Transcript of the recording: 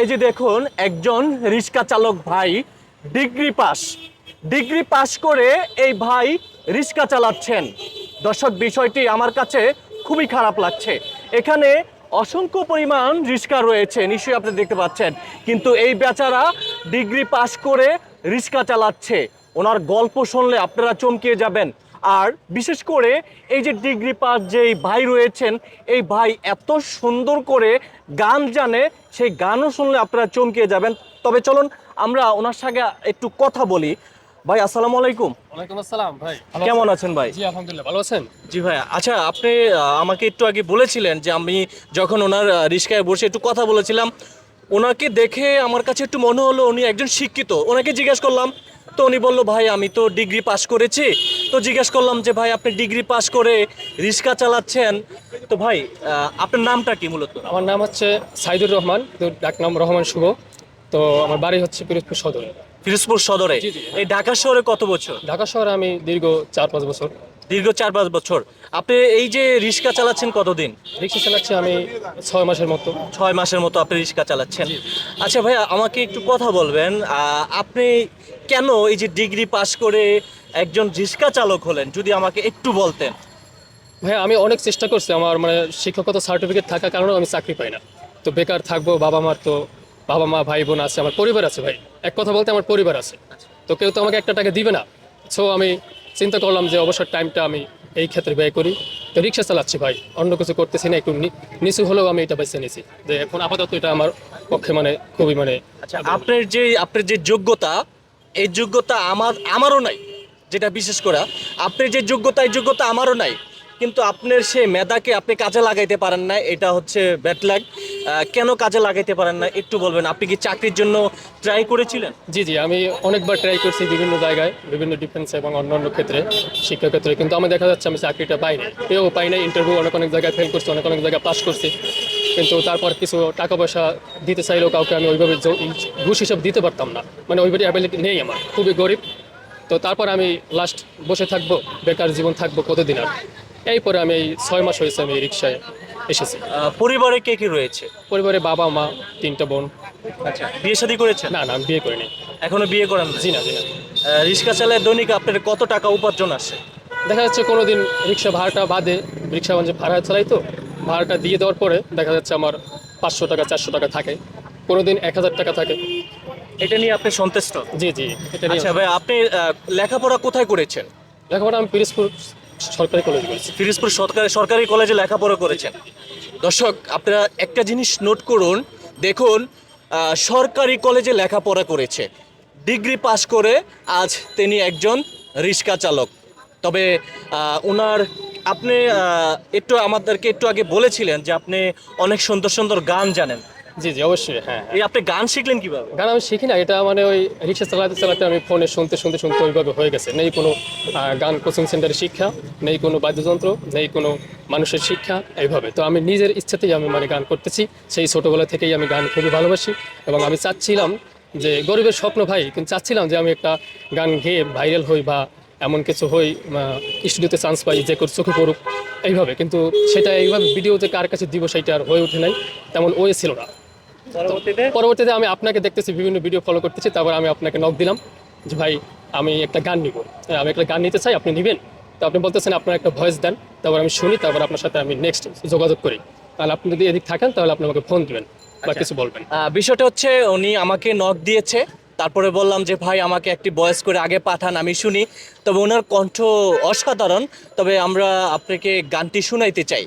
এই যে দেখুন, একজন রিক্সা চালক ভাই ডিগ্রি পাস। ডিগ্রি পাস করে এই ভাই রিক্সা চালাচ্ছেন। দর্শক, বিষয়টি আমার কাছে খুবই খারাপ লাগছে। এখানে অসংখ্য পরিমাণ রিক্সা রয়েছে, নিশ্চয়ই আপনি দেখতে পাচ্ছেন। কিন্তু এই বেচারা ডিগ্রি পাস করে রিক্সা চালাচ্ছে। ওনার গল্প শুনলে আপনারা চমকিয়ে যাবেন। আর বিশেষ করে এই যে ডিগ্রি পাস যেই ভাই রয়েছেন এই ভাই এত সুন্দর করে গান জানে সেই গানও শুনলে আপনারা চমকিয়ে যাবেন। তবে চলুন আমরা ওনার সঙ্গে একটু কথা বলি। ভাই আসসালামু আলাইকুম। ওয়ালাইকুম আসসালাম ভাই। কেমন আছেন ভাই? জি আলহামদুলিল্লাহ ভালো আছেন? জি ভাই আচ্ছা আপনি আমাকে একটু আগে বলেছিলেন যে আমি যখন ওনার রিস্কায় বসে একটু কথা বলেছিলাম ওনাকে দেখে আমার কাছে একটু মনে হলো উনি একজন শিক্ষিত। ওনাকে জিজ্ঞেস করলাম তো উনি বলল ভাই আমি তো ডিগ্রি পাস করেছি। তো জিজ্ঞেস করলাম যে ভাই আপনি ডিগ্রি পাস করে রিক্সা চালাচ্ছেন? তো ভাই আপনার নামটা কি মূলত? আমার নাম হচ্ছে সাইদুর রহমান। ডাক নাম রহমান শুভ। তো আমার বাড়ি হচ্ছে পিরোজপুর সদরে। পিরোজপুর সদরে। এই ঢাকা শহরে কত বছর? ঢাকা শহরে আমি দীর্ঘ চার পাঁচ বছর। দীর্ঘ চার পাঁচ বছর। আপনি এই যে রিক্সা চালাচ্ছেন কতদিন? রিক্সা চালাচ্ছি আমি ছয় মাসের মতো। ছয় মাসের মতো আপনি রিক্সা চালাচ্ছেন। আচ্ছা ভাইয়া আমাকে একটু কথা বলবেন আপনি কেন এই যে ডিগ্রি পাস করে একজন রিক্সা চালক হলেন যদি আমাকে একটু বলতেন? ভাইয়া আমি অনেক চেষ্টা করছি আমার মানে শিক্ষকতা সার্টিফিকেট থাকার কারণেও আমি চাকরি পাই না। তো বেকার থাকব বাবা মার তো বাবা মা ভাই বোন আছে আমার পরিবার আছে ভাই। এক কথা বলতে আমার পরিবার আছে। তো কেউ তো আমাকে একটা টাকা দিবে না। সো আমি চিন্তা করলাম যে অবসর টাইমটা আমি এই ক্ষেত্রে ব্যয় করি। তো রিক্সা চালাচ্ছি ভাই, অন্য কিছু করতেছি না, একটু নিচু হলেও আমি এটা বেছে নিয়েছি। যে এখন আপাতত এটা আমার পক্ষে মানে খুবই মানে আচ্ছা আপনার যে আপনার যে যোগ্যতা, এই যোগ্যতা আমার, আমারও নাই, যেটা বিশেষ করে। আপনার যে যোগ্যতা, এই যোগ্যতা আমারও নাই। কিন্তু আপনার সে মেধাকে আপনি কাজে লাগাইতে পারেন না, এটা হচ্ছে ব্যাটলাগ কেন কাজে লাগাইতে পারেন না, একটু বলবেন। আপনি কি চাকরির জন্য ট্রাই করেছিলেন? জি জি, আমি অনেকবার ট্রাই করছি বিভিন্ন জায়গায়, বিভিন্ন ডিফেন্স এবং অন্যান্য ক্ষেত্রে, শিক্ষা ক্ষেত্রে। কিন্তু আমি দেখা যাচ্ছে আমি চাকরিটা পাই না পেয়েও পাই না ইন্টারভিউ অনেক অনেক জায়গায় ফেল করছি, অনেক অনেক জায়গায় পাস করছি। কিন্তু তারপর কিছু টাকা পয়সা দিতে চাইলেও কাউকে আমি ওইভাবে ঘুষ হিসাব দিতে পারতাম না। মানে ওইভাবে অ্যাবিলিটি নেই আমার, খুবই গরিব। তো তারপর আমি লাস্ট বসে থাকব, বেকার জীবন থাকব কতদিন আর? এই পরে আমি এই ছয় মাস হয়েছে আমি এই রিক্সায় এসেছি। পরিবারে কে কি রয়েছে? পরিবারে বাবা মা তিনটা বোন। আচ্ছা বিয়ে শাদী করেছেন? না না আমি বিয়ে করিনি। এখনও বিয়ে করেন জি না জি না। রিক্সা চালায় দৈনিক আপনার কত টাকা উপার্জন আসে? দেখা যাচ্ছে কোনো দিন রিক্সা ভাড়াটা বাদে রিক্সা মানে ভাড়া চালাই তো ভাড়াটা দিয়ে দেওয়ার পরে দেখা যাচ্ছে আমার পাঁচশো টাকা চারশো টাকা থাকে। কোনো দিন এক হাজার টাকা থাকে। এটা নিয়ে আপনি সন্তুষ্ট? জি জি এটা নিয়ে আচ্ছা ভাই আপনি লেখাপড়া কোথায় করেছেন? লেখাপড়া আমি পিরিজপুর সরকারি সরকারি সরকারি কলেজে লেখাপড়া করেছেন। দর্শক, আপনারা একটা জিনিস নোট করুন। দেখুন সরকারি কলেজে লেখাপড়া করেছে। ডিগ্রি পাস করে আজ তিনি একজন রিক্সা চালক। তবে ওনার আপনি একটু আমাদেরকে একটু আগে বলেছিলেন যে আপনি অনেক সুন্দর সুন্দর গান জানেন। জি জি অবশ্যই হ্যাঁ হ্যাঁ। এই আপনি গান শিখলেন কীভাবে? গান আমি শিখি না এটা মানে ওই রিক্সা চালাতে চালাতে আমি ফোনে শুনতে শুনতে শুনতে ওইভাবে হয়ে গেছে। নেই কোনো গান কোচিং সেন্টারে শিক্ষা নেই কোনো বাদ্যযন্ত্র নেই কোনো মানুষের শিক্ষা এইভাবে। তো আমি নিজের ইচ্ছাতেই আমি মানে গান করতেছি সেই ছোটোবেলা থেকেই আমি গান খুবই ভালোবাসি এবং আমি চাচ্ছিলাম যে গরিবের স্বপ্ন ভাই কিন্তু চাচ্ছিলাম যে আমি একটা গান গেয়ে ভাইরাল হই বা এমন কিছু হই স্টুডিওতে চান্স পাই যে করে চোখে পড়ুক এইভাবে। কিন্তু সেটা এইভাবে ভিডিওতে কার কাছে দিব সেটা আর হয়ে ওঠে নাই তেমন ওয়ে ছিল না। পরবর্তীতে আমি আপনাকে দেখতেছি বিভিন্ন ভিডিও ফলো করতেছি তারপর আমি আপনাকে নক দিলাম যে ভাই আমি একটা গান নিব। হ্যাঁ, আমি একটা গান নিতে চাই আপনি নেবেন? তো আপনি বলতেছেন আপনার একটা ভয়েস দেন তারপর আমি শুনি তারপর আপনার সাথে আমি নেক্সট যোগাযোগ করি। তাহলে আপনি যদি এদিক থাকেন তাহলে আপনি আমাকে ফোন দিবেন বা কিছু বলবেন। বিষয়টা হচ্ছে উনি আমাকে নক দিয়েছে তারপরে বললাম যে ভাই আমাকে একটি বয়স করে আগে পাঠান আমি শুনি। তবে ওনার কণ্ঠ অসাধারণ তবে আমরা আপনাকে গানটি শুনাইতে চাই।